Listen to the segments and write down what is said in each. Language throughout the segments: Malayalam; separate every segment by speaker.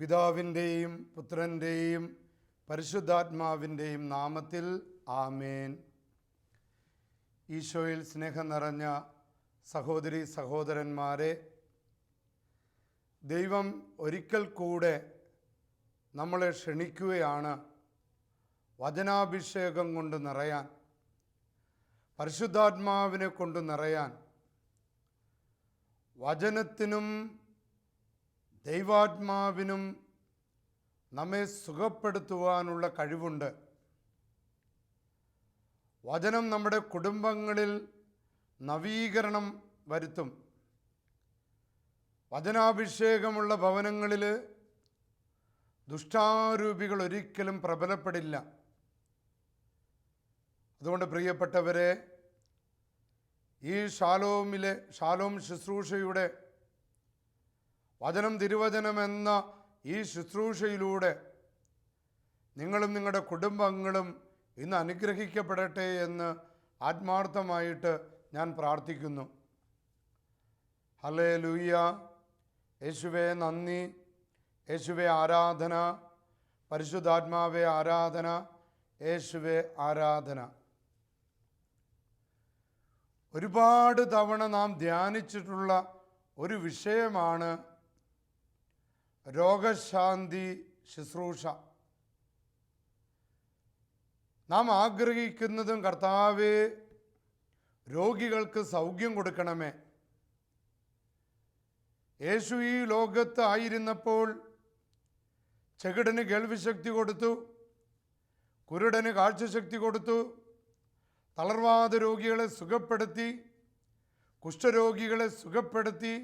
Speaker 1: പിതാവിന്റെയും പുത്രന്റെയും പരിശുദ്ധാത്മാവിന്റെയും നാമത്തിൽ ആമേൻ. ഈശോയിൽ സ്നേഹം നിറഞ്ഞ സഹോദരി സഹോദരന്മാരെ ദൈവം ഒരിക്കൽ കൂടെ നമ്മളെ ക്ഷണിക്കുകയാണ് വചനാഭിഷേകം കൊണ്ട് നിറയാൻ. പരിശുദ്ധാത്മാവിനെ കൊണ്ട് നിറയാൻ വചനത്തിനും ദൈവാത്മാവിനും നമ്മെ സുഖപ്പെടുത്തുവാനുള്ള കഴിവുണ്ട്. വചനം നമ്മുടെ കുടുംബങ്ങളിൽ നവീകരണം വരുത്തും. വചനാഭിഷേകമുള്ള ഭവനങ്ങളിൽ ദുഷ്ടാരൂപികൾ ഒരിക്കലും പ്രബലപ്പെടില്ല. അതുകൊണ്ട് പ്രിയപ്പെട്ടവരെ ഈ ഷാലോമിലെ ഷാലോം ശുശ്രൂഷയുടെ വചനം തിരുവചനം എന്ന ഈ ശുശ്രൂഷയിലൂടെ നിങ്ങളും നിങ്ങളുടെ കുടുംബങ്ങളും ഇന്ന് അനുഗ്രഹിക്കപ്പെടട്ടെ എന്ന് ആത്മാർത്ഥമായിട്ട് ഞാൻ പ്രാർത്ഥിക്കുന്നു. ഹലേ ലൂയ യേശുവെ നന്ദി. യേശുവെ ആരാധന. പരിശുദ്ധാത്മാവെ ആരാധന. യേശുവെ ആരാധന. ഒരുപാട് തവണ നാം ധ്യാനിച്ചിട്ടുള്ള ഒരു വിഷയമാണ് രോഗശാന്തി ശുശ്രൂഷ. നാം ആഗ്രഹിക്കുന്നതും കർത്താവ് രോഗികൾക്ക് സൗഖ്യം കൊടുക്കണമേ. യേശു ഈ ലോകത്ത് ആയിരുന്നപ്പോൾ ചെകിടന് കേൾവിശക്തി കൊടുത്തു കുരുടന് കാഴ്ചശക്തി കൊടുത്തു തളർവാദ രോഗികളെ സുഖപ്പെടുത്തി കുഷ്ഠരോഗികളെ സുഖപ്പെടുത്തി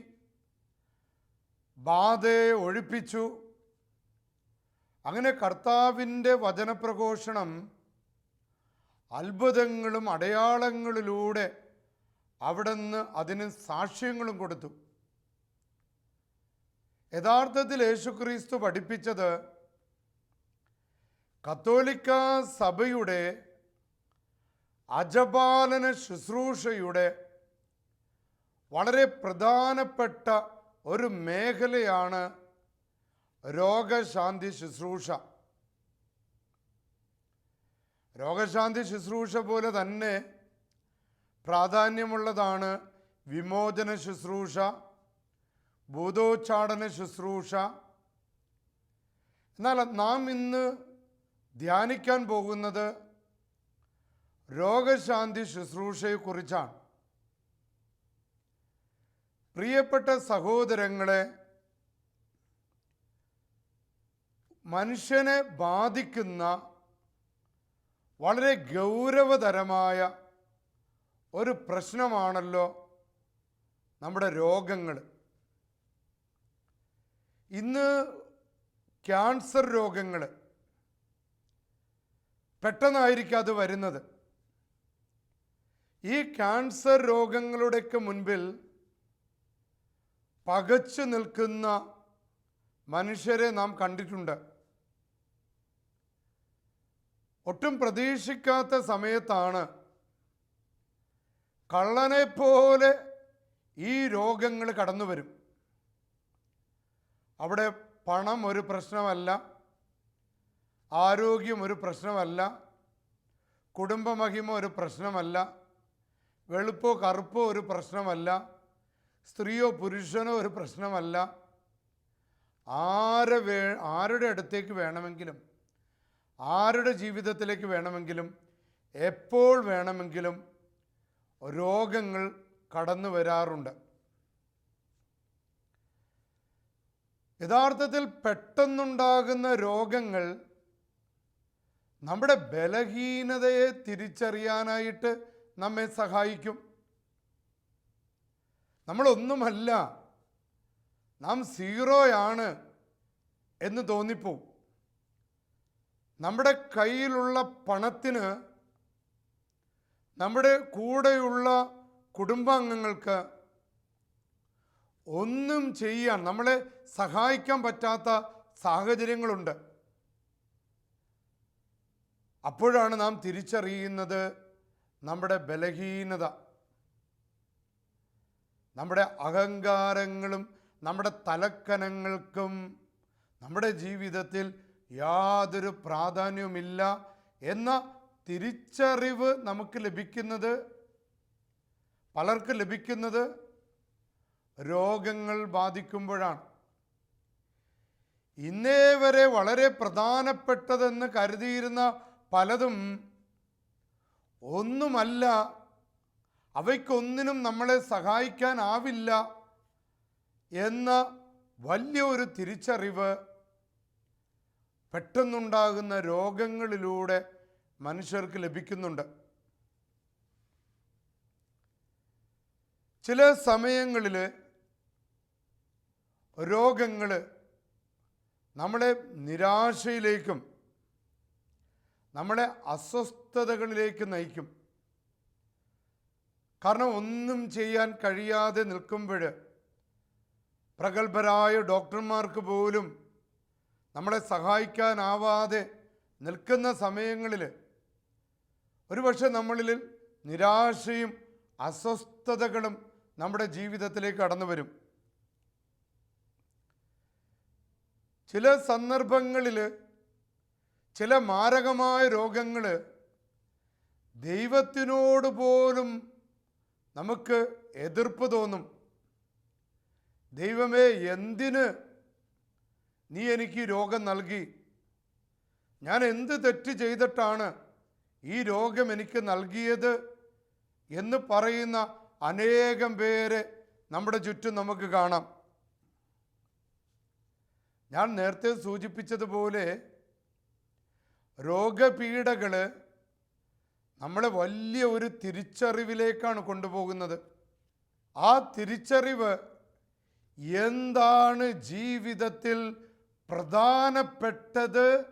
Speaker 1: ബാധയെ ഒഴിപ്പിച്ചു. അങ്ങനെ കർത്താവിന്റെ വചനപ്രഘോഷണം അത്ഭുതങ്ങളും അടയാളങ്ങളിലൂടെ അവിടുന്ന് അതിന് സാക്ഷ്യങ്ങളും കൊടുത്തു. യഥാർത്ഥത്തിൽ യേശുക്രിസ്തു പഠിപ്പിച്ചത് കത്തോലിക്ക സഭയുടെ അജപാലന ശുശ്രൂഷയുടെ വളരെ പ്രധാനപ്പെട്ട ഒരു മേഖലയാണ് രോഗശാന്തി ശുശ്രൂഷ. രോഗശാന്തി ശുശ്രൂഷ പോലെ തന്നെ പ്രാധാന്യമുള്ളതാണ് വിമോചന ശുശ്രൂഷ ഭൂതോച്ചാടന ശുശ്രൂഷ. എന്നാൽ നാം ഇന്ന് ധ്യാനിക്കാൻ പോകുന്നത് രോഗശാന്തി ശുശ്രൂഷയെക്കുറിച്ചാണ്. പ്രിയപ്പെട്ട സഹോദരങ്ങളെ മനുഷ്യനെ ബാധിക്കുന്ന വളരെ ഗൗരവതരമായ ഒരു പ്രശ്നമാണല്ലോ നമ്മുടെ രോഗങ്ങൾ. ഇന്ന് ക്യാൻസർ രോഗങ്ങൾ പെട്ടെന്നായിരിക്കും അത് വരുന്നത്. ഈ ക്യാൻസർ രോഗങ്ങളുടെയൊക്കെ മുൻപിൽ പകച്ചു നിൽക്കുന്ന മനുഷ്യരെ നാം കണ്ടിട്ടുണ്ട്. ഒട്ടും പ്രതീക്ഷിക്കാത്ത സമയത്താണ് കള്ളനെ പോലെ ഈ രോഗങ്ങൾ കടന്നു വരും. അവിടെ പണം ഒരു പ്രശ്നമല്ല ആരോഗ്യം ഒരു പ്രശ്നമല്ല കുടുംബമഹിമ ഒരു പ്രശ്നമല്ല വെളുപ്പോ കറുപ്പോ ഒരു പ്രശ്നമല്ല. സ്ത്രീയോ പുരുഷനോ ഒരു പ്രശ്നമല്ല. ആരെ വേ ആരുടെ അടുത്തേക്ക് വേണമെങ്കിലും ആരുടെ ജീവിതത്തിലേക്ക് വേണമെങ്കിലും എപ്പോൾ വേണമെങ്കിലും രോഗങ്ങൾ കടന്നു വരാറുണ്ട്. യഥാർത്ഥത്തിൽ പെട്ടെന്നുണ്ടാകുന്ന രോഗങ്ങൾ നമ്മുടെ ബലഹീനതയെ തിരിച്ചറിയാനായിട്ട് നമ്മെ സഹായിക്കും. നമ്മളൊന്നുമല്ല നാം സീറോയാണ് എന്ന് തോന്നിപ്പോവും. നമ്മുടെ കയ്യിലുള്ള പണത്തിന് നമ്മുടെ കൂടെയുള്ള കുടുംബാംഗങ്ങൾക്ക് ഒന്നും ചെയ്യാൻ നമ്മളെ സഹായിക്കാൻ പറ്റാത്ത സാഹചര്യങ്ങളുണ്ട്. അപ്പോഴാണ് നാം തിരിച്ചറിയുന്നത് നമ്മുടെ ബലഹീനത നമ്മുടെ അഹങ്കാരങ്ങളും നമ്മുടെ തലക്കനങ്ങൾക്കും നമ്മുടെ ജീവിതത്തിൽ യാതൊരു പ്രാധാന്യവുമില്ല എന്ന തിരിച്ചറിവ് നമുക്ക് ലഭിക്കുന്നത് പലർക്ക് ലഭിക്കുന്നത് രോഗങ്ങൾ ബാധിക്കുമ്പോഴാണ്. ഇന്നേ വരെ വളരെ പ്രധാനപ്പെട്ടതെന്ന് കരുതിയിരുന്ന പലതും ഒന്നുമല്ല. അവയ്ക്കൊന്നിനും നമ്മളെ സഹായിക്കാനാവില്ല എന്ന വലിയൊരു തിരിച്ചറിവ് പെട്ടെന്നുണ്ടാകുന്ന രോഗങ്ങളിലൂടെ മനുഷ്യർക്ക് ലഭിക്കുന്നുണ്ട്. ചില സമയങ്ങളിൽ രോഗങ്ങൾ നമ്മളെ നിരാശയിലേക്കും നമ്മളെ അസ്വസ്ഥതകളിലേക്ക് നയിക്കും. കാരണം ഒന്നും ചെയ്യാൻ കഴിയാതെ നിൽക്കുമ്പോൾ പ്രഗത്ഭരായ ഡോക്ടർമാർക്ക് പോലും നമ്മളെ സഹായിക്കാനാവാതെ നിൽക്കുന്ന സമയങ്ങളിൽ ഒരുപക്ഷെ നമ്മളിൽ നിരാശയും അസ്വസ്ഥതകളും നമ്മുടെ ജീവിതത്തിലേക്ക് കടന്നു വരും. ചില സന്ദർഭങ്ങളിൽ ചില മാരകമായ രോഗങ്ങൾ ദൈവത്തിനോട് പോലും നമുക്ക് എതിർപ്പ് തോന്നും. ദൈവമേ എന്തിന് നീ എനിക്ക് രോഗം നൽകി? ഞാൻ എന്ത് തെറ്റ് ചെയ്തിട്ടാണ് ഈ രോഗം എനിക്ക് നൽകിയത് എന്ന് പറയുന്ന അനേകം പേര് നമ്മുടെ ചുറ്റും നമുക്ക് കാണാം. ഞാൻ നേരത്തെ സൂചിപ്പിച്ചതുപോലെ രോഗപീഠകൾ നമ്മളെ വലിയ ഒരു തിരിച്ചറിവിലേക്കാണ് കൊണ്ടുപോകുന്നത്. ആ തിരിച്ചറിവ് എന്താണ് ജീവിതത്തിൽ പ്രധാനപ്പെട്ടത്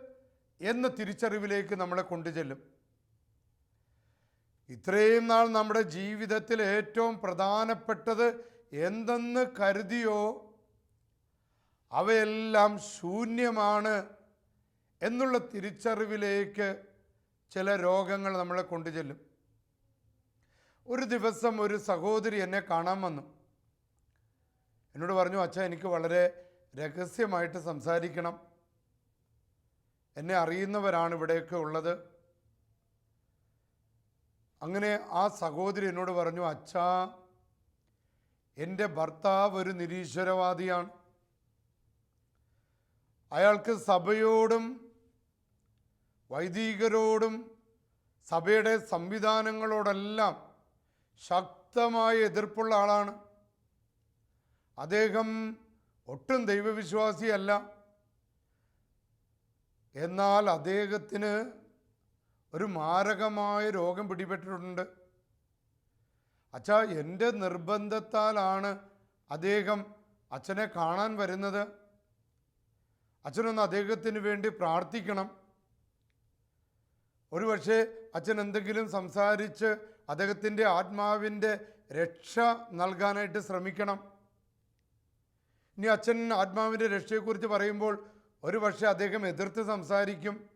Speaker 1: എന്ന തിരിച്ചറിവിലേക്ക് നമ്മളെ കൊണ്ടുചെല്ലും. ഇത്രയും നാൾ നമ്മുടെ ജീവിതത്തിൽ ഏറ്റവും പ്രധാനപ്പെട്ടത് എന്തെന്ന് കരുതിയോ? അവയെല്ലാം ശൂന്യമാണ്. എന്നുള്ള തിരിച്ചറിവിലേക്ക് ചില രോഗങ്ങൾ നമ്മളെ കൊണ്ടു കൊണ്ടുചെല്ലും. ഒരു ദിവസം ഒരു സഹോദരി എന്നെ കാണാൻ വന്നു. എന്നോട് പറഞ്ഞു അച്ഛ എനിക്ക് വളരെ രഹസ്യമായിട്ട് സംസാരിക്കണം. എന്നെ അറിയുന്നവരാണ് ഇവിടെയൊക്കെ ഉള്ളത്. അങ്ങനെ ആ സഹോദരി എന്നോട് പറഞ്ഞു അച്ഛ എന്റെ ഭർത്താവ് ഒരു നിരീശ്വരവാദിയാണ്. അയാൾക്ക് സഭയോടും വൈദികരോടും സഭയുടെ സംവിധാനങ്ങളോടെല്ലാം ശക്തമായ എതിർപ്പുള്ള ആളാണ്. അദ്ദേഹം ഒട്ടും ദൈവവിശ്വാസിയല്ല. എന്നാൽ അദ്ദേഹത്തിന് ഒരു മാരകമായ രോഗം പിടിപെട്ടിട്ടുണ്ട്. അച്ഛാ എന്റെ നിർബന്ധത്താലാണ് അദ്ദേഹം അച്ഛനെ കാണാൻ വരുന്നത്. അച്ഛനൊന്ന് അദ്ദേഹത്തിന് വേണ്ടി പ്രാർത്ഥിക്കണം. ഒരുപക്ഷെ അച്ഛൻ എന്തെങ്കിലും സംസാരിച്ച് അദ്ദേഹത്തിന്റെ ആത്മാവിന്റെ രക്ഷ നൽകാനായിട്ട് ശ്രമിക്കണം. ഇനി അച്ഛൻ ആത്മാവിന്റെ രക്ഷയെക്കുറിച്ച് പറയുമ്പോൾ ഒരുപക്ഷെ അദ്ദേഹം എതിർത്ത് സംസാരിക്കും.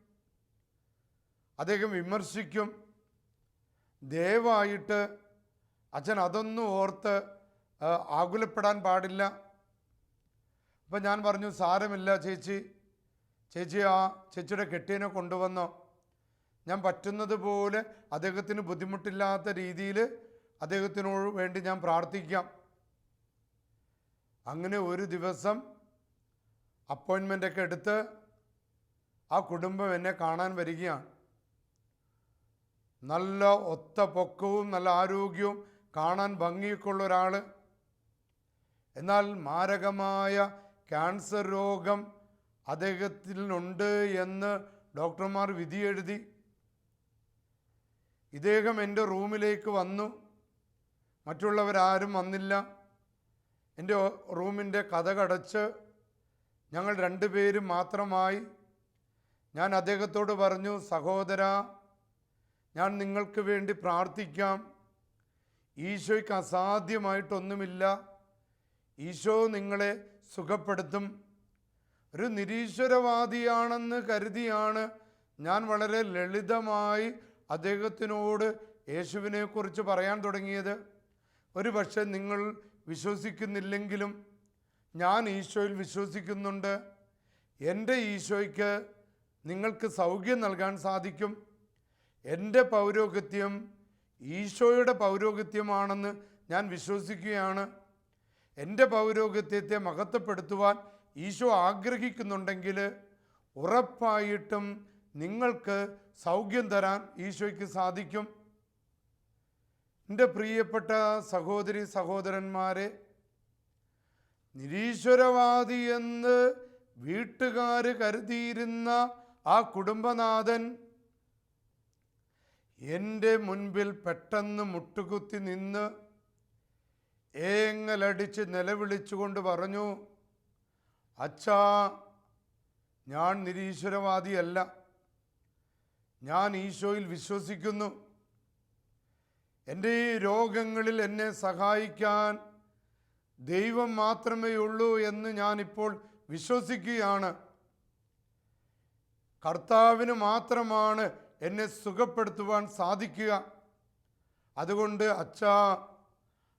Speaker 1: അദ്ദേഹം വിമർശിക്കും. ദയവായിട്ട് അച്ഛൻ അതൊന്നും ഓർത്ത് ആകുലപ്പെടാൻ പാടില്ല. അപ്പം ഞാൻ പറഞ്ഞു സാരമില്ല ചേച്ചി. ചേച്ചി ആ ചേച്ചിയുടെ കെട്ടിയനെ കൊണ്ടുവന്നോ. ഞാൻ പറ്റുന്നത് പോലെ അദ്ദേഹത്തിന് ബുദ്ധിമുട്ടില്ലാത്ത രീതിയിൽ അദ്ദേഹത്തിനോട് വേണ്ടി ഞാൻ പ്രാർത്ഥിക്കാം. അങ്ങനെ ഒരു ദിവസം അപ്പോയിൻമെന്റ് ഒക്കെ എടുത്ത് ആ കുടുംബം എന്നെ കാണാൻ വരികയാണ്. നല്ല ഒത്ത പൊക്കവും നല്ല ആരോഗ്യവും കാണാൻ ഭംഗിയൊക്കെ ഉള്ള ഒരാൾ എന്നാൽ മാരകമായ ക്യാൻസർ രോഗം അദ്ദേഹത്തിനുണ്ട് എന്ന് ഡോക്ടർമാർ വിധിയെഴുതി. ഇദ്ദേഹം എന്റെ റൂമിലേക്ക് വന്നു. മറ്റുള്ളവരാരും വന്നില്ല. എന്റെ റൂമിന്റെ കഥകടച്ച് ഞങ്ങൾ രണ്ടുപേരും മാത്രമായി. ഞാൻ അദ്ദേഹത്തോട് പറഞ്ഞു സഹോദര ഞാൻ നിങ്ങൾക്ക് വേണ്ടി പ്രാർത്ഥിക്കാം. ഈശോയ്ക്ക് അസാധ്യമായിട്ടൊന്നുമില്ല. ഈശോ നിങ്ങളെ സുഖപ്പെടുത്തും. ഒരു നിരീശ്വരവാദിയാണെന്ന് കരുതിയാണ് ഞാൻ വളരെ ലളിതമായി അദ്ദേഹത്തിനോട് യേശുവിനെക്കുറിച്ച് പറയാൻ തുടങ്ങിയത് ഒരു പക്ഷേ നിങ്ങൾ വിശ്വസിക്കുന്നില്ലെങ്കിലും ഞാൻ ഈശോയിൽ വിശ്വസിക്കുന്നുണ്ട്. എന്റെ ഈശോയ്ക്ക് നിങ്ങൾക്ക് സൗഖ്യം നൽകാൻ സാധിക്കും. എന്റെ പൗരോഗത്യം ഈശോയുടെ പൗരോഗത്യമാണെന്ന് ഞാൻ വിശ്വസിക്കുകയാണ്. എന്റെ പൗരോഗത്യത്തെ മഹത്വപ്പെടുത്തുവാൻ ഈശോ ആഗ്രഹിക്കുന്നുണ്ടെങ്കിൽ ഉറപ്പായിട്ടും നിങ്ങൾക്ക് സൗഖ്യം തരാൻ ഈശോയ്ക്ക് സാധിക്കും. എന്റെ പ്രിയപ്പെട്ട സഹോദരി സഹോദരന്മാരെ നിരീശ്വരവാദി എന്ന് വീട്ടുകാർ കരുതിയിരുന്ന ആ കുടുംബനാഥൻ എന്റെ മുൻപിൽ പെട്ടെന്ന് മുട്ടുകുത്തി നിന്ന് ഏങ്ങലടിച്ച് നിലവിളിച്ചുകൊണ്ട് പറഞ്ഞു അച്ഛാ ഞാൻ നിരീശ്വരവാദിയല്ല. ഞാൻ ഈശോയിൽ വിശ്വസിക്കുന്നു. എന്റെ ഈ രോഗങ്ങളിൽ എന്നെ സഹായിക്കാൻ ദൈവം മാത്രമേ ഉള്ളൂ എന്ന് ഞാനിപ്പോൾ വിശ്വസിക്കുകയാണ്. കർത്താവിന് മാത്രമാണ് എന്നെ സുഖപ്പെടുത്തുവാൻ സാധിക്കുക. അതുകൊണ്ട് അച്ഛ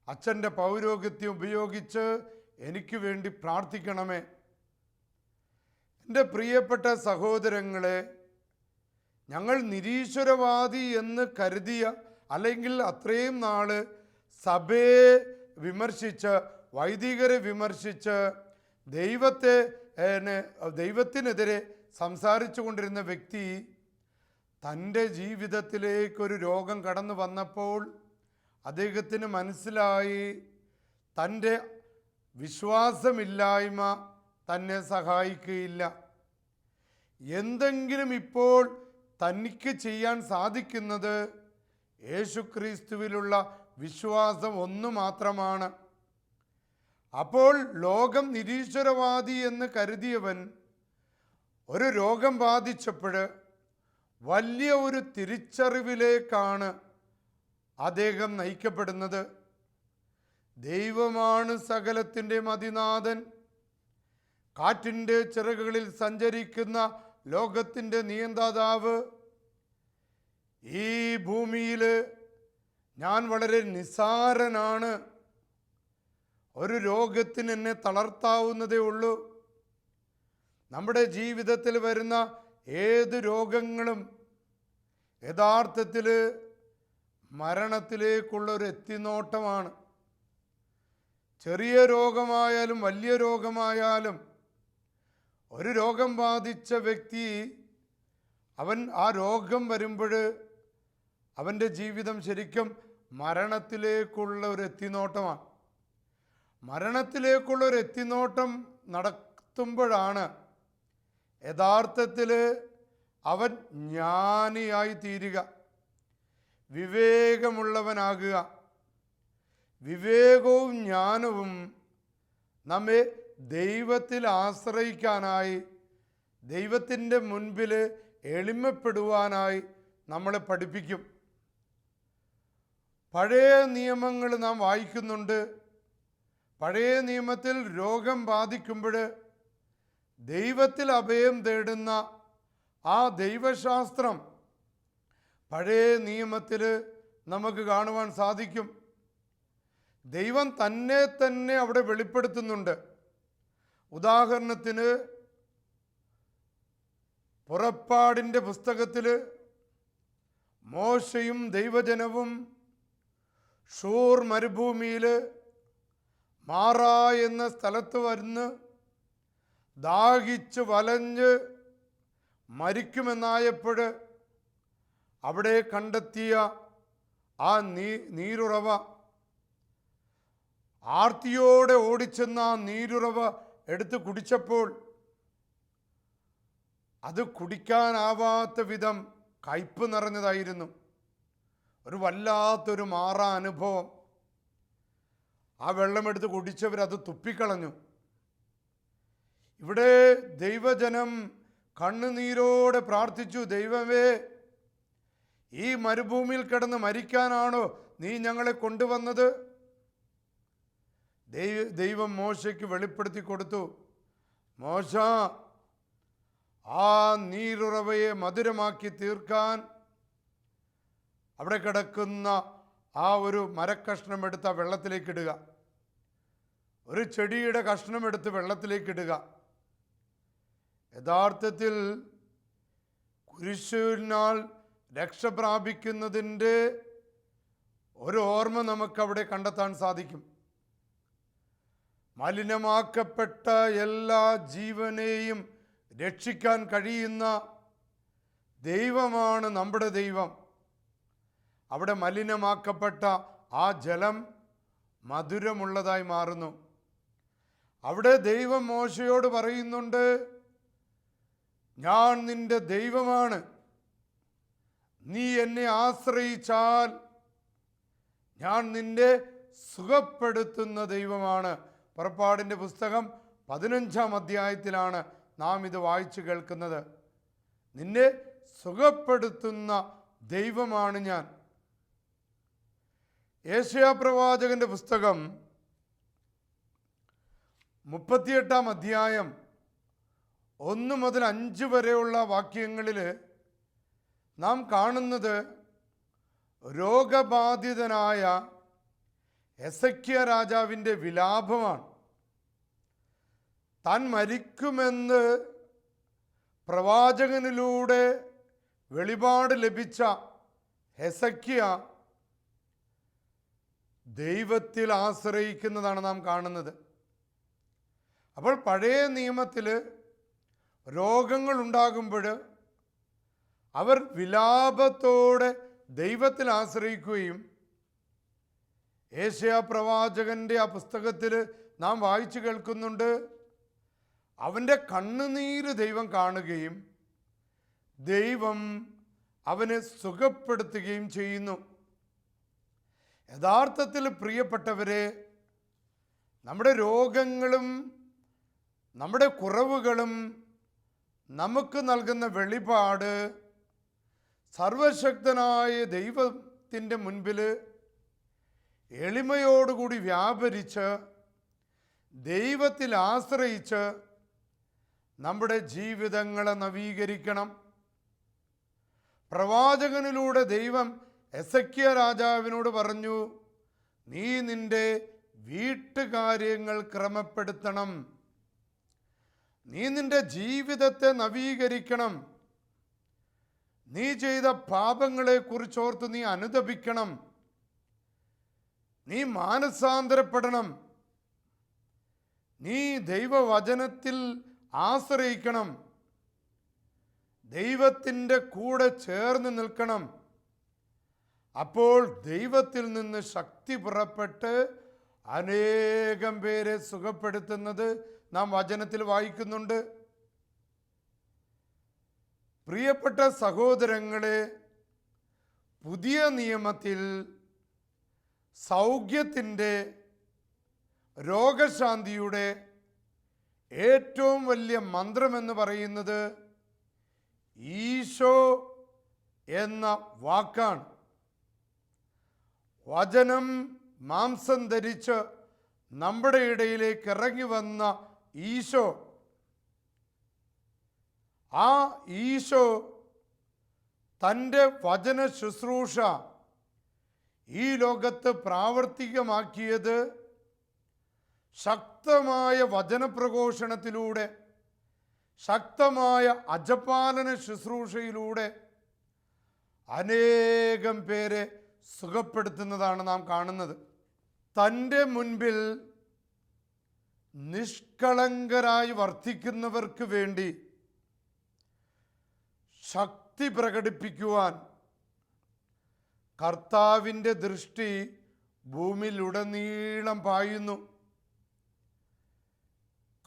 Speaker 1: അച്ഛന്റെ പൗരോഗ്യത്തെ ഉപയോഗിച്ച് എനിക്ക് വേണ്ടി പ്രാർത്ഥിക്കണമേ. എന്റെ പ്രിയപ്പെട്ട സഹോദരങ്ങളെ ഞങ്ങൾ നിരീശ്വരവാദി എന്ന് കരുതിയ അല്ലെങ്കിൽ അത്രയും നാൾ സഭയെ വിമർശിച്ച് വൈദികരെ വിമർശിച്ച് ദൈവത്തെ ദൈവത്തിനെതിരെ സംസാരിച്ചു കൊണ്ടിരുന്ന വ്യക്തി തന്റെ ജീവിതത്തിലേക്കൊരു രോഗം കടന്നു വന്നപ്പോൾ അദ്ദേഹത്തിന് മനസ്സിലായി തന്റെ വിശ്വാസമില്ലായ്മ തന്നെ സഹായിക്കുകയില്ല. എന്തെങ്കിലും ഇപ്പോൾ തനിക്ക് ചെയ്യാൻ സാധിക്കുന്നത് യേശുക്രിസ്തുവിലുള്ള വിശ്വാസം ഒന്നു മാത്രമാണ്. അപ്പോൾ ലോകം നിരീശ്വരവാദി എന്ന് കരുതിയവൻ ഒരു രോഗം ബാധിച്ചപ്പോൾ വലിയ ഒരു തിരിച്ചറിവിലേക്കാണ് അദ്ദേഹം നയിക്കപ്പെടുന്നത്. ദൈവമാണ് സകലത്തിന്റെ മതിനാഥൻ. കാറ്റിന്റെ ചിറകുകളിൽ സഞ്ചരിക്കുന്ന ലോകത്തിന്റെ നിയന്താതാവ് ഈ ഭൂമിയിൽ ഞാൻ വളരെ നിസാരനാണ് ഒരു രോഗത്തിന് എന്നെ തളർത്താവുന്നതേ ഉള്ളൂ. നമ്മുടെ ജീവിതത്തിൽ വരുന്ന ഏത് രോഗങ്ങളും യഥാർത്ഥത്തിൽ മരണത്തിലേക്കുള്ളൊരു എത്തിനോട്ടമാണ്. ചെറിയ രോഗമായാലും വലിയ രോഗമായാലും ഒരു രോഗം ബാധിച്ച വ്യക്തി അവൻ ആ രോഗം വരുമ്പോൾ അവന്റെ ജീവിതം ശരിക്കും മരണത്തിലേക്കുള്ള ഒരു എത്തിനോട്ടമാണ്. മരണത്തിലേക്കുള്ള ഒരു എത്തിനോട്ടം നടത്തുമ്പോഴാണ് യഥാർത്ഥത്തിൽ അവൻ ജ്ഞാനിയായി തീരുക. വിവേകമുള്ളവനാകുക. വിവേകവും ജ്ഞാനവും നമ്മെ ദൈവത്തിൽ ആശ്രയിക്കാനായി ദൈവത്തിന്റെ മുൻപിൽ എളിമപ്പെടുവാനായി നമ്മളെ പഠിപ്പിക്കും. പഴയ നിയമങ്ങൾ നാം വായിക്കുന്നുണ്ട്. പഴയ നിയമത്തിൽ രോഗം ബാധിക്കുമ്പോൾ ദൈവത്തിൽ അഭയം തേടുന്ന ആ ദൈവശാസ്ത്രം പഴയ നിയമത്തിൽ നമുക്ക് കാണുവാൻ സാധിക്കും. ദൈവം തന്നെ തന്നെ അവിടെ വെളിപ്പെടുത്തുന്നുണ്ട്. ഉദാഹരണത്തിന് പുറപ്പാടിന്റെ പുസ്തകത്തിൽ മോശയും ദൈവജനവും ഷൂർ മരുഭൂമിയിൽ മാറ എന്ന സ്ഥലത്ത് വന്ന് ദാഹിച്ച് വലഞ്ഞ് മരിക്കുമെന്നായപ്പോൾ അവിടെ കണ്ടെത്തിയ ആ നീ നീരുറവ ആർത്തിയോടെ ഓടിച്ചെന്ന ആ നീരുറവ എടുത്ത് കുടിച്ചപ്പോൾ അത് കുടിക്കാനാവാത്ത വിധം കയ്പ് നിറഞ്ഞതായിരുന്നു. ഒരു വല്ലാത്തൊരു മാറ അനുഭവം. ആ വെള്ളമെടുത്ത് കുടിച്ചവരത് തുപ്പിക്കളഞ്ഞു. ഇവിടെ ദൈവജനം കണ്ണുനീരോടെ പ്രാർത്ഥിച്ചു ദൈവമേ ഈ മരുഭൂമിയിൽ കിടന്ന് മരിക്കാനാണോ നീ ഞങ്ങളെ കൊണ്ടുവന്നത്? ദൈവ ദൈവം മോശയ്ക്ക് വെളിപ്പെടുത്തി കൊടുത്തു. മോശ ആ നീരുറവയെ മധുരമാക്കി തീർക്കാൻ അവിടെ കിടക്കുന്ന ആ ഒരു മരക്കഷ്ണം എടുത്ത് വെള്ളത്തിലേക്ക് ഇടുക. ഒരു ചെടിയുടെ കഷ്ണം എടുത്ത് വെള്ളത്തിലേക്ക് ഇടുക. യഥാർത്ഥത്തിൽ കുരിശിനാൽ രക്ഷ പ്രാപിക്കുന്നതിന്റെ ഒരു ഓർമ്മ നമുക്കവിടെ കണ്ടെത്താൻ സാധിക്കും. മലിനമാക്കപ്പെട്ട എല്ലാ ജീവനെയും രക്ഷിക്കാൻ കഴിയുന്ന ദൈവമാണ് നമ്മുടെ ദൈവം. അവിടെ മലിനമാക്കപ്പെട്ട ആ ജലം മധുരമുള്ളതായി മാറുന്നു. അവിടെ ദൈവം മോശയോട് പറയുന്നുണ്ട് ഞാൻ നിന്റെ ദൈവമാണ്. നീ എന്നെ ആശ്രയിച്ചാൽ ഞാൻ നിന്നെ സുഖപ്പെടുത്തുന്ന ദൈവമാണ്. പുറപ്പാടിന്റെ പുസ്തകം പതിനഞ്ചാം അധ്യായത്തിലാണ് നാം ഇത് വായിച്ചു കേൾക്കുന്നത്. നിന്നെ സുഖപ്പെടുത്തുന്ന ദൈവമാണ് ഞാൻ. ഏഷ്യാ പ്രവാചകന്റെ പുസ്തകം മുപ്പത്തിയെട്ടാം അധ്യായം ഒന്ന് മുതൽ അഞ്ച് വരെയുള്ള വാക്യങ്ങളിൽ നാം കാണുന്നത് രോഗബാധിതനായ എസക്യ രാജാവിന്റെ വിലാപമാണ്. താൻ മരിക്കുമെന്ന് പ്രവാചകനിലൂടെ വെളിപാട് ലഭിച്ച ഹെസക്കിയ ദൈവത്തിൽ ആശ്രയിക്കുന്നതാണ് നാം കാണുന്നത്. അപ്പോൾ പഴയ നിയമത്തിൽ രോഗങ്ങൾ ഉണ്ടാകുമ്പോൾ അവർ വിലാപത്തോടെ ദൈവത്തിൽ ആശ്രയിക്കുകയും ഏഷ്യ പ്രവാചകന്റെ ആ പുസ്തകത്തിൽ നാം വായിച്ചു കേൾക്കുന്നുണ്ട്. അവന്റെ കണ്ണുനീര് ദൈവം കാണുകയും ദൈവം അവനെ സുഖപ്പെടുത്തുകയും ചെയ്യുന്നു. യഥാർത്ഥത്തിൽ പ്രിയപ്പെട്ടവരെ നമ്മുടെ രോഗങ്ങളും നമ്മുടെ കുറവുകളും നമുക്ക് നൽകുന്ന വെളിപാട് സർവശക്തനായ ദൈവത്തിന്റെ മുൻപിൽ എളിമയോടുകൂടി വ്യാപരിച്ച് ദൈവത്തിൽ ആശ്രയിച്ച് നമ്മുടെ ജീവിതങ്ങളെ നവീകരിക്കണം. പ്രവാചകനിലൂടെ ദൈവം എസക്കിയ രാജാവിനോട് പറഞ്ഞു നീ നിന്റെ വീട്ടുകാര്യങ്ങൾ ക്രമപ്പെടുത്തണം. നീ നിന്റെ ജീവിതത്തെ നവീകരിക്കണം. നീ ചെയ്ത പാപങ്ങളെ കുറിച്ചോർത്ത് നീ അനുദപിക്കണം. നീ മാനസാന്തരപ്പെടണം. നീ ദൈവവചനത്തിൽ ആശ്രയിക്കണം. ദൈവത്തിന്റെ കൂടെ ചേർന്ന് നിൽക്കണം. അപ്പോൾ ദൈവത്തിൽ നിന്ന് ശക്തി പുറപ്പെട്ട് അനേകം പേരെ സുഖപ്പെടുത്തുന്നത് നാം വചനത്തിൽ വായിക്കുന്നുണ്ട്. പ്രിയപ്പെട്ട സഹോദരങ്ങളെ പുതിയ നിയമത്തിൽ സൗഖ്യത്തിന്റെ രോഗശാന്തിയുടെ ഏറ്റവും വലിയ മന്ത്രമെന്ന് പറയുന്നത് ഈശോ എന്ന വാക്കാണ്. വചനം മാംസം ധരിച്ച് നമ്മുടെ ഇടയിലേക്ക് ഇറങ്ങി വന്ന ഈശോ. ആ ഈശോ തന്റെ വചന ശുശ്രൂഷ ഈ ലോകത്ത് പ്രാവർത്തികമാക്കിയത് ശക്തമായ വചനപ്രഘോഷണത്തിലൂടെ ശക്തമായ അജപാലന ശുശ്രൂഷയിലൂടെ അനേകം പേരെ സുഖപ്പെടുത്തുന്നതാണ് നാം കാണുന്നത്. തന്റെ മുൻപിൽ നിഷ്കളങ്കരായി വർത്തിക്കുന്നവർക്ക് വേണ്ടി ശക്തി പ്രകടിപ്പിക്കുവാൻ കർത്താവിന്റെ ദൃഷ്ടി ഭൂമിയിലുടനീളം പായുന്നു.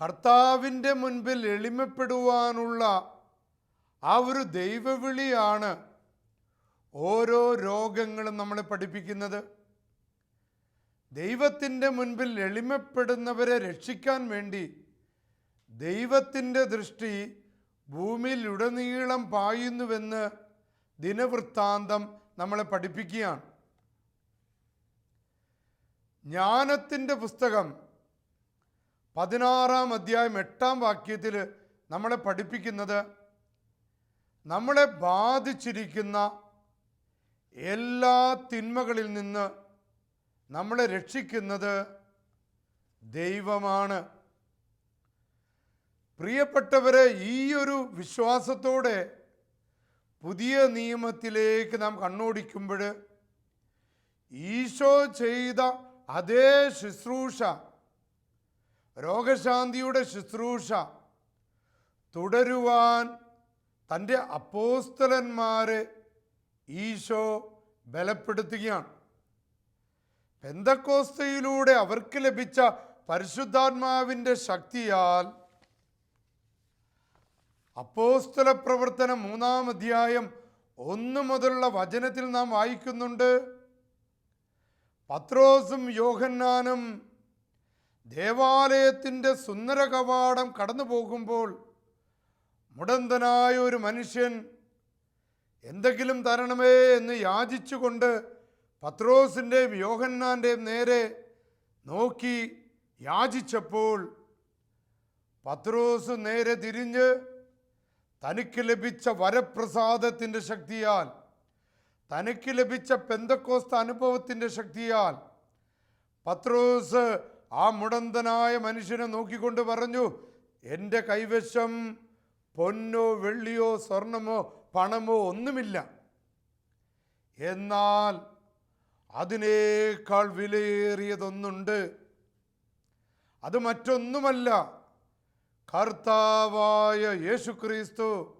Speaker 1: കർത്താവിന്റെ മുൻപിൽ എളിമപ്പെടുവാനുള്ള ആ ഒരു ദൈവവിളിയാണ് ഓരോ രോഗങ്ങളും നമ്മളെ പഠിപ്പിക്കുന്നത്. ദൈവത്തിന്റെ മുൻപിൽ എളിമപ്പെടുന്നവരെ രക്ഷിക്കാൻ വേണ്ടി ദൈവത്തിന്റെ ദൃഷ്ടി ഭൂമിയിലുടനീളം പായുന്നുവെന്ന് ദിനവൃത്താന്തം നമ്മളെ പഠിപ്പിക്കുകയാണ്. ജ്ഞാനത്തിന്റെ പുസ്തകം പതിനാറാം അധ്യായം എട്ടാം വാക്യത്തിൽ നമ്മളെ പഠിപ്പിക്കുന്നത് നമ്മളെ ബാധിച്ചിരിക്കുന്ന എല്ലാ തിന്മകളിൽ നിന്ന് നമ്മളെ രക്ഷിക്കുന്നത് ദൈവമാണ്. പ്രിയപ്പെട്ടവരെ ഈ ഒരു വിശ്വാസത്തോടെ പുതിയ നിയമത്തിലേക്ക് നാം കണ്ണോടിക്കുമ്പോൾ ഈശോ ചെയ്ത അതേ ശുശ്രൂഷ രോഗശാന്തിയുടെ ശുശ്രൂഷ തുടരുവാൻ തന്റെ അപ്പോസ്തലന്മാരെ ഈശോ ബലപ്പെടുത്തുകയാണ്. പെന്തക്കോസ്തയിലൂടെ അവർക്ക് ലഭിച്ച പരിശുദ്ധാത്മാവിന്റെ ശക്തിയാൽ അപ്പോസ്തല പ്രവർത്തനം മൂന്നാം അധ്യായം ഒന്ന് മുതലുള്ള വചനത്തിൽ നാം വായിക്കുന്നുണ്ട്. പത്രോസും യോഹന്നാനും ദേവാലയത്തിന്റെ സുന്ദര കവാടം കടന്നു പോകുമ്പോൾ മുടന്തനായ ഒരു മനുഷ്യൻ എന്തെങ്കിലും തരണമേ എന്ന് യാചിച്ചുകൊണ്ട് പത്രോസിന്റെയും യോഹന്നാന്റെയും നേരെ നോക്കി യാചിച്ചപ്പോൾ പത്രോസ് നേരെ തിരിഞ്ഞ് തനിക്ക് ലഭിച്ച വരപ്രസാദത്തിന്റെ ശക്തിയാൽ തനിക്ക് ലഭിച്ച പെന്തക്കോസ്ത അനുഭവത്തിന്റെ ശക്തിയാൽ പത്രോസ് ആ മുടന്തനായ മനുഷ്യനെ നോക്കിക്കൊണ്ട് പറഞ്ഞു എന്റെ കൈവശം പൊന്നോ വെള്ളിയോ സ്വർണമോ പണമോ ഒന്നുമില്ല. എന്നാൽ അതിനേക്കാൾ വിലയേറിയതൊന്നുണ്ട്. അത് മറ്റൊന്നുമല്ല. കർത്താവായ യേശു ക്രിസ്തു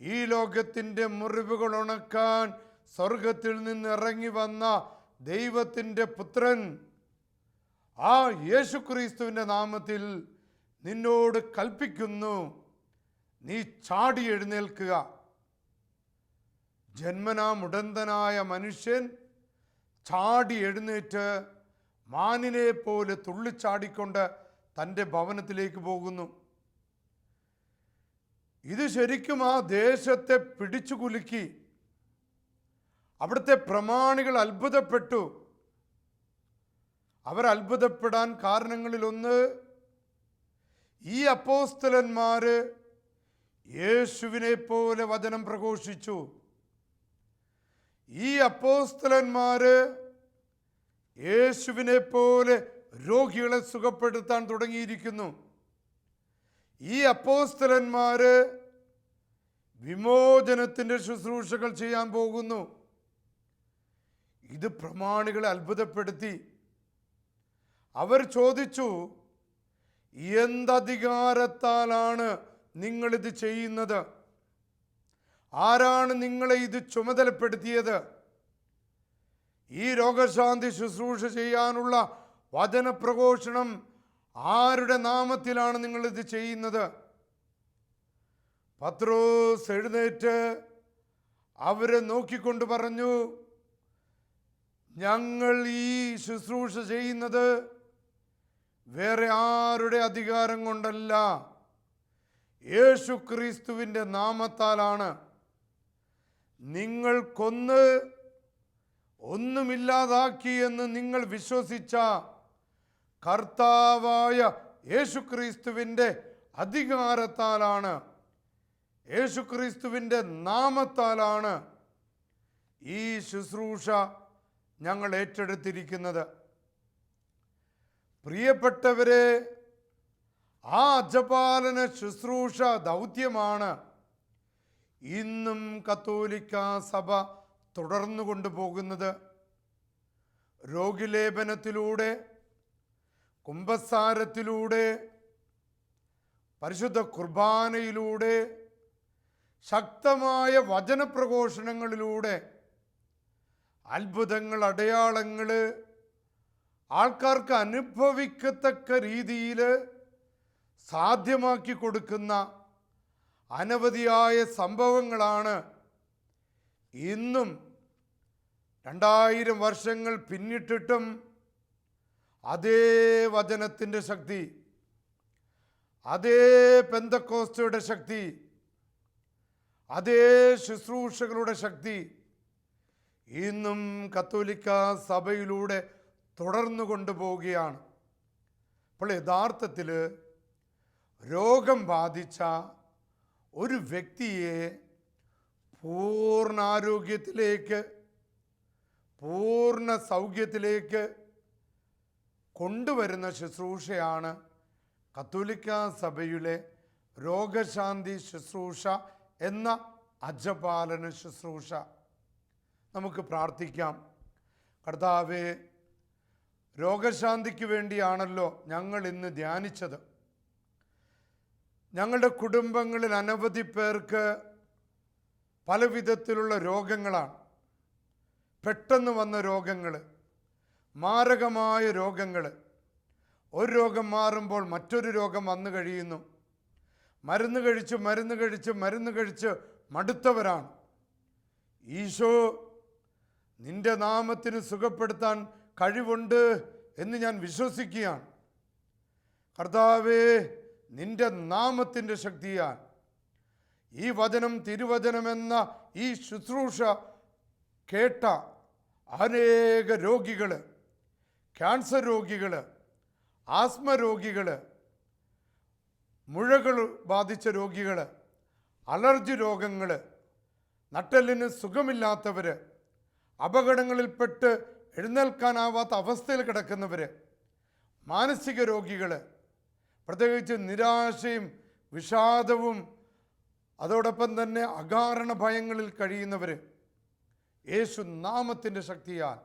Speaker 1: ഈ ലോകത്തിന്റെ മുറിവുകൾ ഉണക്കാൻ സ്വർഗത്തിൽ നിന്ന് ഇറങ്ങി വന്ന ദൈവത്തിന്റെ പുത്രൻ ആ യേശു ക്രിസ്തുവിന്റെ നാമത്തിൽ നിന്നോട് കൽപ്പിക്കുന്നു. നീ ചാടി എഴുന്നേൽക്കുക. ജന്മനാ മുടന്തനായ മനുഷ്യൻ ചാടി എഴുന്നേറ്റ് മാനിനെ പോലെ തുള്ളിച്ചാടിക്കൊണ്ട് തന്റെ ഭവനത്തിലേക്ക് പോകുന്നു. ഇത് ശരിക്കും ആ ദേശത്തെ പിടിച്ചു കുലുക്കി. അവിടുത്തെ പ്രമാണികൾ അത്ഭുതപ്പെട്ടു. അവർ അത്ഭുതപ്പെടാൻ കാരണങ്ങളിലൊന്ന് ഈ അപ്പോസ്തലന്മാർ യേശുവിനെ പോലെ വചനം പ്രഘോഷിച്ചു. ഈ അപ്പോസ്തലന്മാർ യേശുവിനെ പോലെ രോഗികളെ സുഖപ്പെടുത്താൻ തുടങ്ങിയിരിക്കുന്നു. ഈ അപ്പോസ്തലന്മാർ വിമോചനത്തിന്റെ ശുശ്രൂഷകൾ ചെയ്യാൻ പോകുന്നു. ഇത് പ്രമാണികളെ അത്ഭുതപ്പെടുത്തി. അവർ ചോദിച്ചു എന്തധികാരത്താലാണ് നിങ്ങളിത് ചെയ്യുന്നത്? ആരാണ് നിങ്ങളെ ഇത് ചുമതലപ്പെടുത്തിയത്? ഈ രോഗശാന്തി ശുശ്രൂഷ ചെയ്യാനുള്ള വചനപ്രഘോഷണം ആരുടെ നാമത്തിലാണ് നിങ്ങളിത് ചെയ്യുന്നത്? പത്രോസ് എഴുന്നേറ്റ് അവരെ നോക്കിക്കൊണ്ട് പറഞ്ഞു ഞങ്ങൾ ഈ ശുശ്രൂഷ ചെയ്യുന്നത് വേറെ ആരുടെ അധികാരം കൊണ്ടല്ല. യേശു ക്രിസ്തുവിന്റെ നാമത്താലാണ്. നിങ്ങൾ കൊന്ന് ഒന്നുമില്ലാതാക്കി എന്ന് നിങ്ങൾ വിശ്വസിച്ച കർത്താവായ യേശുക്രിസ്തുവിന്റെ അധികാരത്താലാണ്. യേശുക്രിസ്തുവിന്റെ നാമത്താലാണ് ഈ ശുശ്രൂഷ ഞങ്ങൾ ഏറ്റെടുത്തിരിക്കുന്നത്. പ്രിയപ്പെട്ടവരെ ആ അജപാലന ശുശ്രൂഷ ദൗത്യമാണ് ഇന്നും കത്തോലിക്ക സഭ തുടർന്നു കൊണ്ടുപോകുന്നത് രോഗിലേപനത്തിലൂടെ കുംഭസാരത്തിലൂടെ പരിശുദ്ധ കുർബാനയിലൂടെ ശക്തമായ വചനപ്രഘോഷണങ്ങളിലൂടെ അത്ഭുതങ്ങൾ അടയാളങ്ങൾ ആൾക്കാർക്ക് അനുഭവിക്കത്തക്ക രീതിയിൽ സാധ്യമാക്കി കൊടുക്കുന്ന അനവധിയായ സംഭവങ്ങളാണ് ഇന്നും രണ്ടായിരം വർഷങ്ങൾ പിന്നിട്ടിട്ടും അതേ വചനത്തിന്റെ ശക്തി അതേ പെന്തക്കോസ്റ്റയുടെ ശക്തി അതേ ശുശ്രൂഷകളുടെ ശക്തി ഇന്നും കത്തോലിക്ക സഭയിലൂടെ തുടർന്നു കൊണ്ടുപോവുകയാണ്. അപ്പോൾ യഥാർത്ഥത്തിൽ രോഗം ബാധിച്ച ഒരു വ്യക്തിയെ പൂർണ ആരോഗ്യത്തിലേക്ക് പൂർണ സൗഖ്യത്തിലേക്ക് കൊണ്ടുവരുന്ന ശുശ്രൂഷയാണ് കത്തോലിക്ക സഭയിലെ രോഗശാന്തി ശുശ്രൂഷ എന്ന അജപാലന ശുശ്രൂഷ. നമുക്ക് പ്രാർത്ഥിക്കാം. കർത്താവെ രോഗശാന്തിക്ക് വേണ്ടിയാണല്ലോ ഞങ്ങൾ ഇന്ന് ധ്യാനിച്ചത്. ഞങ്ങളുടെ കുടുംബങ്ങളിൽ അനവധി പേർക്ക് പല വിധത്തിലുള്ള രോഗങ്ങളാണ്. പെട്ടെന്ന് വന്ന രോഗങ്ങൾ മാരകമായ രോഗങ്ങൾ. ഒരു രോഗം മാറുമ്പോൾ മറ്റൊരു രോഗം വന്നു കഴിയുന്നു. മരുന്ന് കഴിച്ച് മരുന്ന് കഴിച്ച് മരുന്ന് കഴിച്ച് മടുത്തവരാണ്. ഈശോ നിന്റെ നാമത്തിന് സുഖപ്പെടുത്താൻ കഴിവുണ്ട് എന്ന് ഞാൻ വിശ്വസിക്കുകയാണ്. കർത്താവേ നിന്റെ നാമത്തിന്റെ ശക്തിയാൽ ഈ വചനം തിരുവചനമെന്ന ഈ ശുശ്രൂഷ കേട്ട അനേക രോഗികൾ ക്യാൻസർ രോഗികൾ ആസ്മ രോഗികൾ മുഴകൾ ബാധിച്ച രോഗികൾ അലർജി രോഗങ്ങൾ നട്ടലിന് സുഖമില്ലാത്തവർ അപകടങ്ങളിൽപ്പെട്ട് എഴുന്നേൽക്കാനാവാത്ത അവസ്ഥയിൽ കിടക്കുന്നവർ മാനസിക രോഗികൾ പ്രത്യേകിച്ച് നിരാശയും വിഷാദവും അതോടൊപ്പം തന്നെ അകാരണ ഭയങ്ങളിൽ കഴിയുന്നവർ യേശു നാമത്തിന്റെ ശക്തിയാൽ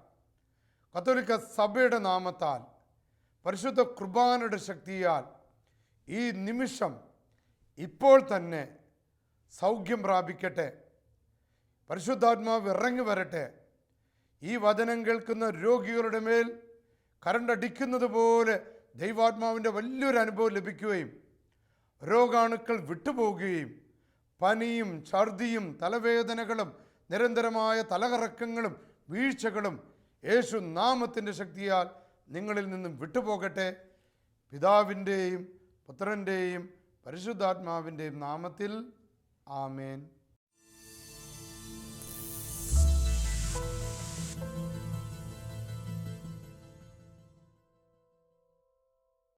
Speaker 1: കത്തോലിക്ക സഭയുടെ നാമത്താൽ പരിശുദ്ധ കുർബാനയുടെ ശക്തിയാൽ ഈ നിമിഷം ഇപ്പോൾ തന്നെ സൗഖ്യം പ്രാപിക്കട്ടെ. പരിശുദ്ധാത്മാവ് ഇറങ്ങി വരട്ടെ. ഈ വചനം കേൾക്കുന്ന രോഗികളുടെ മേൽ കരണ്ടടിക്കുന്നത് പോലെ ദൈവാത്മാവിന്റെ വലിയൊരു അനുഭവം ലഭിക്കുകയും രോഗാണുക്കൾ വിട്ടുപോകുകയും പനിയും ഛർദിയും തലവേദനകളും നിരന്തരമായ തലകറക്കങ്ങളും വീഴ്ചകളും യേശു നാമത്തിന്റെ ശക്തിയാൽ നിങ്ങളിൽ നിന്നും വിട്ടുപോകട്ടെ. പിതാവിന്റെയും പുത്രന്റെയും പരിശുദ്ധാത്മാവിന്റെയും നാമത്തിൽ ആമേൻ.